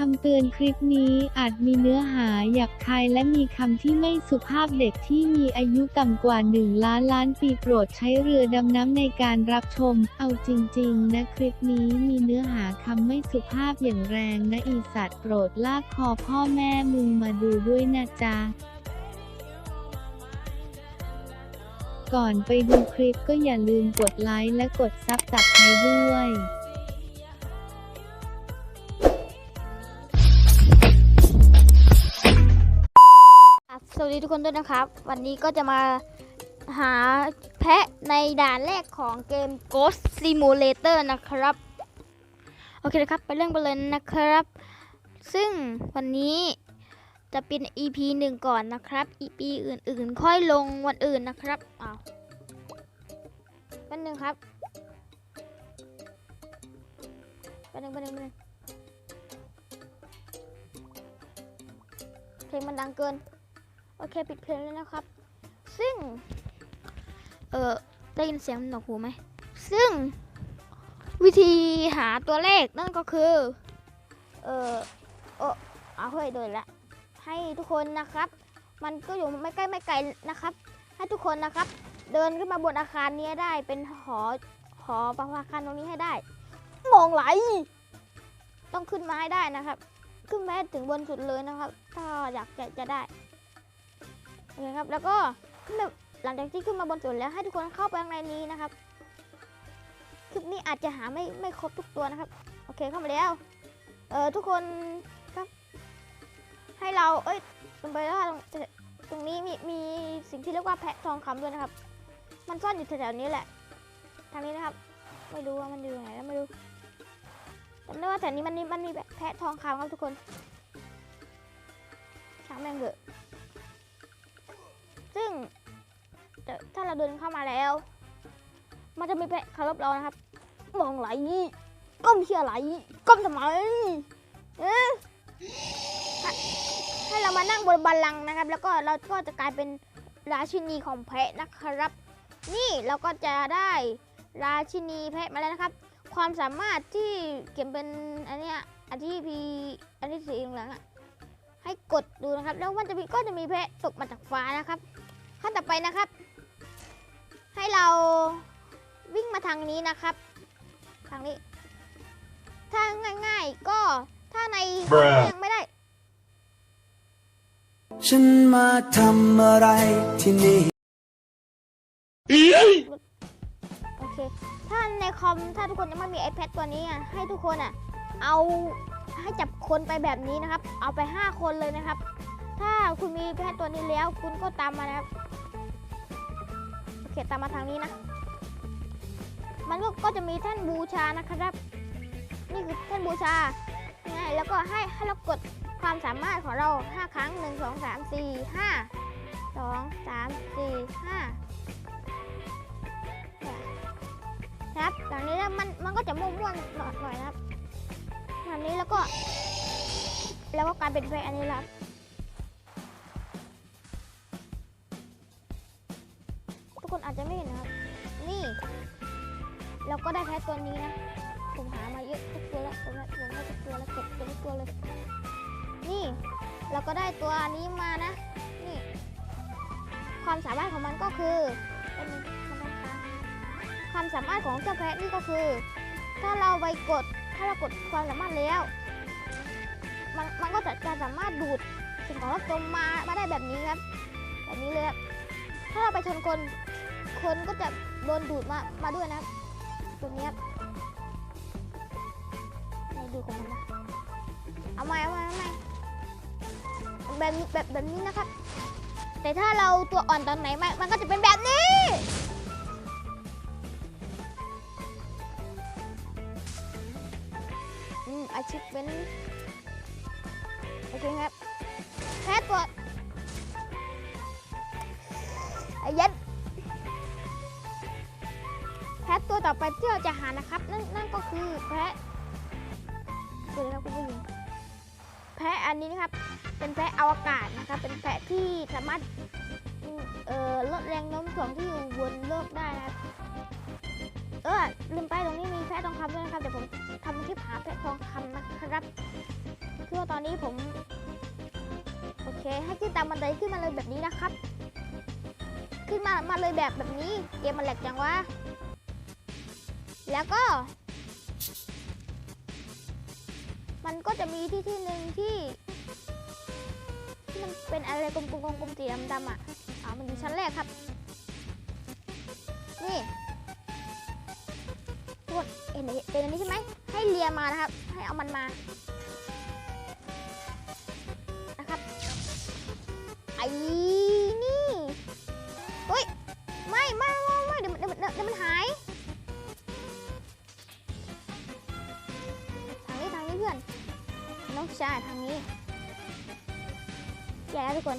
คำเตือนคลิปนี้อาจมีเนื้อหาหยาบคายและมีคำที่ไม่สุภาพเด็กที่มีอายุต่ำกว่า 1 ล้านล้านปีโปรดใช้เรือดำน้ำในการรับชม เอาจริง ๆ นะคลิปนี้มีเนื้อหาคำไม่สุภาพอย่างแรงนะอีสัตว์โปรดลากคอพ่อแม่มึงมาดูด้วยนะจ๊ะก่อนไปดูคลิปก็อย่าลืมกดไลค์และกดซับสไครต์ด้วย ดีทุกคนด้วยนะครับ วันนี้ก็จะมาหาแพะในด่านแรกของเกม Ghost Simulator นะครับ โอเคนะครับ ไปเรื่องไปเลยนะครับ ซึ่งวันนี้จะเป็น EP หนึ่งก่อนนะครับ EP อื่นๆ ค่อยลงวันอื่นนะครับอ้าวแป๊บนึงครับแป๊บนึงแป๊บนึงแป๊บนึงเพลงมันดังเกิน โอเคปิดเพลงแล้วนะครับ ซึ่ง เออได้ยินเสียงหนวกหูไหม ซึ่งวิธีหาตัวเลขนั่นก็คือ เออเอเอาเฮ้ยโดนละ ให้ทุกคนนะครับ มันก็อยู่ไม่ใกล้ไม่ไกลนะครับ ให้ทุกคนนะครับ เดินขึ้นมาบนอาคารนี้ได้เป็นหอหอประภาคารตรงนี้ให้ได้ มองไหล ต้องขึ้นมาให้ได้นะครับ ขึ้นมาให้ถึงบนสุดเลยนะครับ ถ้าอยากจะจะได้ อเคครับ แล้วก็ขึ้นมาหลังจากที่ขึ้นมาบนสุดแล้วให้ทุกคนเข้าไปข้างในนี้นะครับ คลิปนี้อาจจะหาไม่ไม่ครบทุกตัวนะครับ โอเคเข้ามาแล้ว เออทุกคนครับ ให้เรา เอ้ยลงไปแล้วตรงตรงนี้มีมีสิ่งที่เรียกว่าแพะทองคำด้วยนะครับ มันซ่อนอยู่แถวๆนี้แหละ ทางนี้นะครับ ไม่รู้ว่ามันอยู่ไหนแล้วไม่รู้จำได้ว่าแถวนี้มันมีมันมีแพะทองคำครับทุกคนช่างแม่งเถอะ เราเดินเข้ามาแล้ว มันจะมีแพะคารบเรานะครับ มองไหลก้มเชียร์ไหลก้มทำไมเอ๊ะให้เรามานั่งบนบัลลังก์นะครับ แล้วก็เราก็จะกลายเป็นราชินีของแพะนะครับ นี่เราก็จะได้ราชินีแพะมาแล้วนะครับ ความสามารถที่เก็บเป็นอันเนี้ยอันที่พีอันที่สีเหลืองๆอะให้กดดูนะครับ แล้วมันจะมีก็จะมีแพะตกมาจากฟ้านะครับขั้นต่อไปนะครับ ให้เราวิ่งมาทางนี้นะครับ ทางนี้ ถ้าง่าย ๆ ก็ถ้าใน Bruh ยังไม่ได้ ฉันมาทำอะไรที่นี่โอเค ถ้าในคอมถ้าทุกคนยังไม่มี iPad ตัวนี้อะให้ทุกคนอะ เอาให้จับคนไปแบบนี้นะครับ เอาไป 5 คนเลยนะครับ ถ้าคุณมีแพทตัวนี้แล้วคุณก็ตามมานะครับโอ เคตามมาทางนี้นะ มันก็ก็จะมีแท่นบูชานะครับ นี่คือแท่นบูชาง่ายแล้วก็ให้ให้เรากดความสามารถของเรา 5 ครั้ง 1 2 3 4 5 2 3 4 5ครับจากนี้แล้วมันมันก็จะม่วนๆหน่อยนะครับแบบนี้แล้วก็ แล้วก็กลายเป็นแพะอันนี้แล้ว อาจจะไม่เห็นนะครับ นี่ เราก็ได้แพะตัวนี้นะ ผมหามาเยอะทุกตัวแล้วผมได้ผมได้ทุกตัวแล้วเก็บเก็บทุกตัวเลย นี่ เราก็ได้ตัวนี้มานะ นี่ ความสามารถของมันก็คือเป็นมันต้องค้างความสามารถของเจ้าแพะนี่ก็คือ ถ้าเราไปกดถ้าเรากดความสามารถแล้ว มันมันก็จะจะสามารถดูดสิ่งของรอบตัวมามาได้แบบนี้ครับ แบบนี้เลยครับถ้าเราไปชนคน คนก็จะโดนดูดมามาด้วยนะตัวนี้ครับไหนดูของมันนะเอาใหม่เอาใหม่เอาใหม่แบบนี้แบบแบบนี้นะครับ แต่ถ้าเราตัวอ่อนตอนไหนมันมันก็จะเป็นแบบนี้อืมอาชีพเป็นโอเคครับ ตัวต่อไปที่เราจะหานะครับ นั่นนั่นก็คือแพ้ตัวนี้ครับคุณผู้หญิงแพ้อันนี้นะครับ เป็นแพะอวกาศนะครับ เป็นแพะที่สามารถเอ่อลดแรงโน้มถ่วงที่อยู่บนโลกได้นะครับเออลืมไปตรงนี้มีแพะทองคำด้วยนะครับเดี๋ยวผมทำคลิปหาแพะทองคำนะครับคือตอนนี้ผมโอเค ให้ขึ้นตามบันไดขึ้นมาเลยแบบนี้นะครับ ขึ้นมามาเลยแบบแบบนี้เกมมันแหลกจังวะ แล้วก็ มันก็จะมีที่ที่หนึ่งที่ ที่มันเป็นอะไรกลมๆกลมๆสีดำๆอะอ่ามันอยู่ชั้นแรกครับ นี่ทุกคนเห็นเห็นอันนี้ใช่ไหม ให้เลียมานะครับ ให้เอามันมา นะครับไอ้ น้องชายทางนี้แย่แล้วทุกคน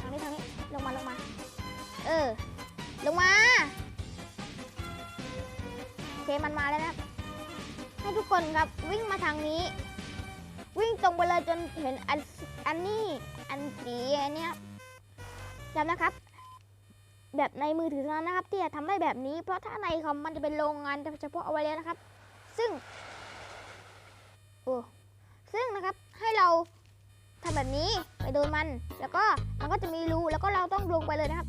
ทางนี้ทางนี้ลงมาลงมา เออ ลงมาโอเคมันมาแล้วนะ ให้ทุกคนครับวิ่งมาทางนี้ วิ่งตรงไปเลยจนเห็นอันอันนี้อันสีอันเนี้ยจำนะครับ แบบในมือถือเท่านั้นนะครับ ที่จะทำได้แบบนี้ เพราะถ้าในคอมมันจะเป็นโรงงานเฉพาะเอาไว้แล้วนะครับ ซึ่งโอ้ ซึ่งนะครับให้เราทำแบบนี้ไปโดนมัน แล้วก็มันก็จะมีรูแล้วก็เราต้องลงไปเลยนะครับ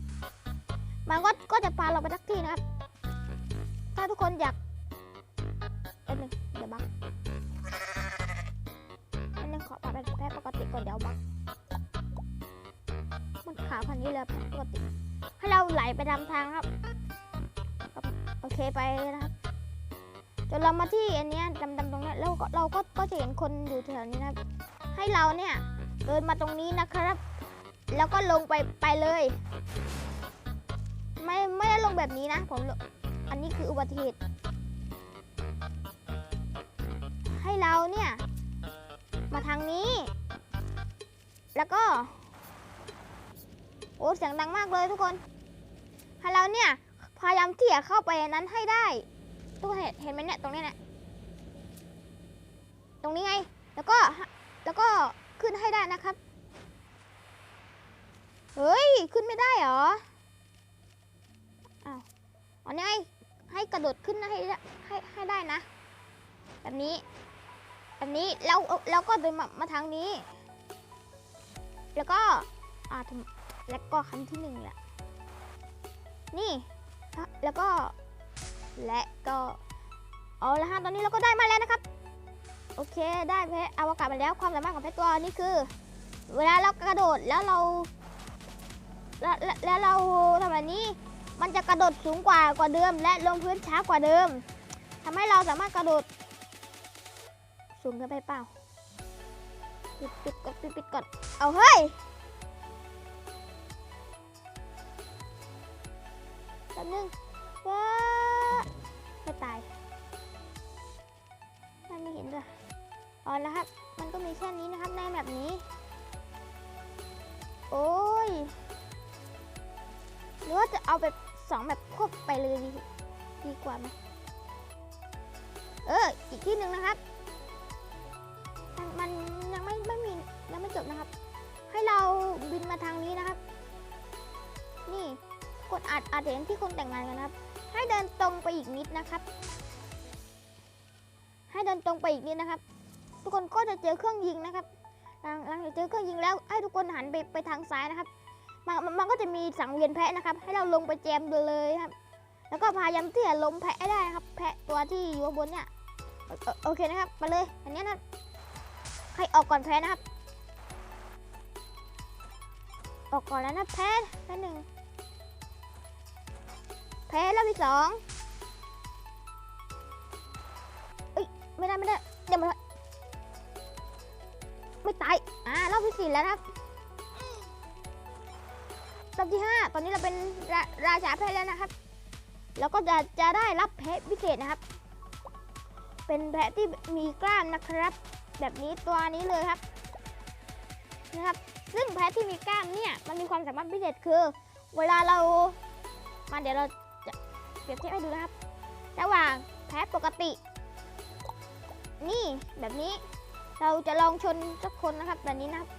มันก็ก็จะพาเราไปทักที่นะครับ ถ้าทุกคนอยากเอ็นงเดี๋ยวบักเอ็นงขอปรับแพ้ปกติก่อนเดี๋ยวบักมันขาพันนี้เลยปกติให้เราไหลไปตามทางครับ โอเคไปนะครับจนเรามาที่อันเนี้ แล้วเราก็ก็จะเห็นคนอยู่แถวนี้นะครับ ให้เราเนี่ยเดินมาตรงนี้นะครับ แล้วก็ลงไปไปเลย ไม่ไม่ได้ลงแบบนี้นะผมอันนี้คืออุบัติเหตุให้เราเนี่ยมาทางนี้ แล้วก็โอ้เสียงดังมากเลยทุกคนให้เราเนี่ยพยายามที่จะเข้าไปนั้นให้ได้ทุกคนเห็นไหมเนี่ยตรงนี้เนี่ย รงนี้ไง แล้วก็แล้วก็ขึ้นให้ได้นะครับ เฮ้ย ขึ้นไม่ได้เหรอ อ้าวอันนี้ไงให้กระโดดขึ้นให้ให้ให้ได้นะ แบบนี้ แบบนี้แล้วแล้วก็เดินมามาทางนี้ แล้วก็อ่าแล้วก็คำที่หนึ่งแหละ นี่ แล้วก็ และก็ เอาละฮะ ตอนนี้เราก็ได้มาแล้วนะครับ โอเค ได้เพชรอวกาศมาแล้วความสามารถของเพชรตัวนี้คือ เวลาเรากระโดดแล้วเรา แล้วแล้วเราทำแบบนี้ มันจะกระโดดสูงกว่ากว่าเดิม และลงพื้นช้ากว่าเดิมทำให้เราสามารถกระโดด สูงเกินไปเปล่าปิดปิดกดปิดปิดกดเอาเฮ้ยแป๊บนึงว้า เอาละครับ มันก็มีแค่นี้นะครับในแบบนี้ โอ้ยหรือว่าจะเอาแบบสองแบบควบไปเลยดีดีกว่าไหมเออ อีกที่หนึ่งนะครับ มันยังไม่ไม่มียังไม่จบนะครับ ให้เราบินมาทางนี้นะครับ นี่คนอาจอาจจะเห็นที่คนแต่งงานกันนะครับ ให้เดินตรงไปอีกนิดนะครับ ให้เดินตรงไปอีกนิดนะครับ ทุกคนก็จะเจอเครื่องยิงนะครับหลังจากเจอเครื่องยิงแล้วให้ทุกคนหันไปไปทางซ้ายนะครับมันมันก็จะมีสังเวียนแพะนะครับ ให้เราลงไปแจมดูเลยครับ แล้วก็พยายามที่จะล้มแพะได้นะครับ แพะตัวที่อยู่บนเนี่ยโอเคนะครับไปเลยอันนี้นะใครออกก่อนแพ้นะครับ ออกก่อนแล้วนะแพ้แพ้หนึ่งแพ้รอบที่สองเอ้ยไม่ได้ไม่ได้เดี๋ยวมันารอบที่สี่แล้วนะครับรอบที่ 5 ตอนนี้เราเป็นราราชาแพะแล้วนะครับ แล้วก็จะจะได้รับแพะพิเศษนะครับ เป็นแพะที่มีกล้ามนะครับ แบบนี้ตัวนี้เลยครับนะครับ ซึ่งแพะที่มีกล้ามเนี่ยมันมีความสามารถพิเศษคือ เวลาเรามาเดี๋ยวเราจะเปรียบเทียบให้ดูนะครับ ระหว่างแพะปกติ นี่แบบนี้ เราจะลองชนสักคนนะครับแบบนี้นะครับ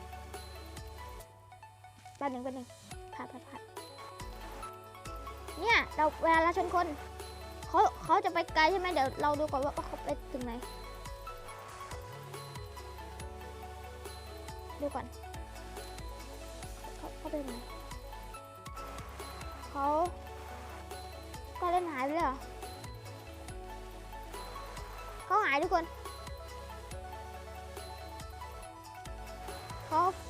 แป๊บหนึ่งแป๊บหนึ่งผัดผัดผัดเนี่ยเราเวลาเราชนคนเขาเขาจะไปไกลใช่ไหมเดี๋ยวเราดูก่อนว่าเขาไปถึงไหนดูก่อนเขาเขาเป็นเขาก็เล่นหายไปเลยเหรอเขาหายทุกคน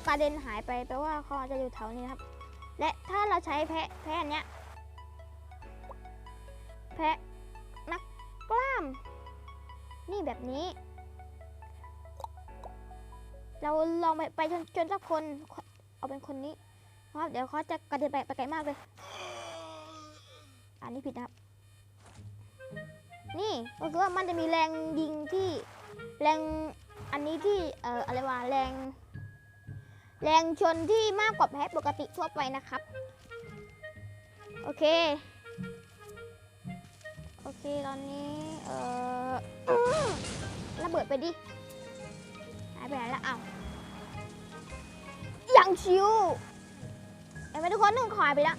กระเด็นหายไปแปลว่าเขาอาจจะอยู่แถวนี้ครับ และถ้าเราใช้แพะแพะอันเนี้ยแพะนักกล้าม นี่แบบนี้ เราลองไปไปจนจนสักคนเอาเป็นคนนี้ครับเดี๋ยวเขาจะกระเด็นไปไปไกลมากเลย อันนี้ผิดนะครับ นี่ก็คือว่ามันจะมีแรงยิงที่แรงอันนี้ที่เอ่ออะไรวะแรง แรงชนที่มากกว่าแพะปกติทั่วไปนะครับ โอเค โอเคตอนนี้ เออระเบิดไปดิหายไปไหนแล้วอ้าวยังชิวเห็นไอ้ทุกคนนึ่งคอยไปแล้ว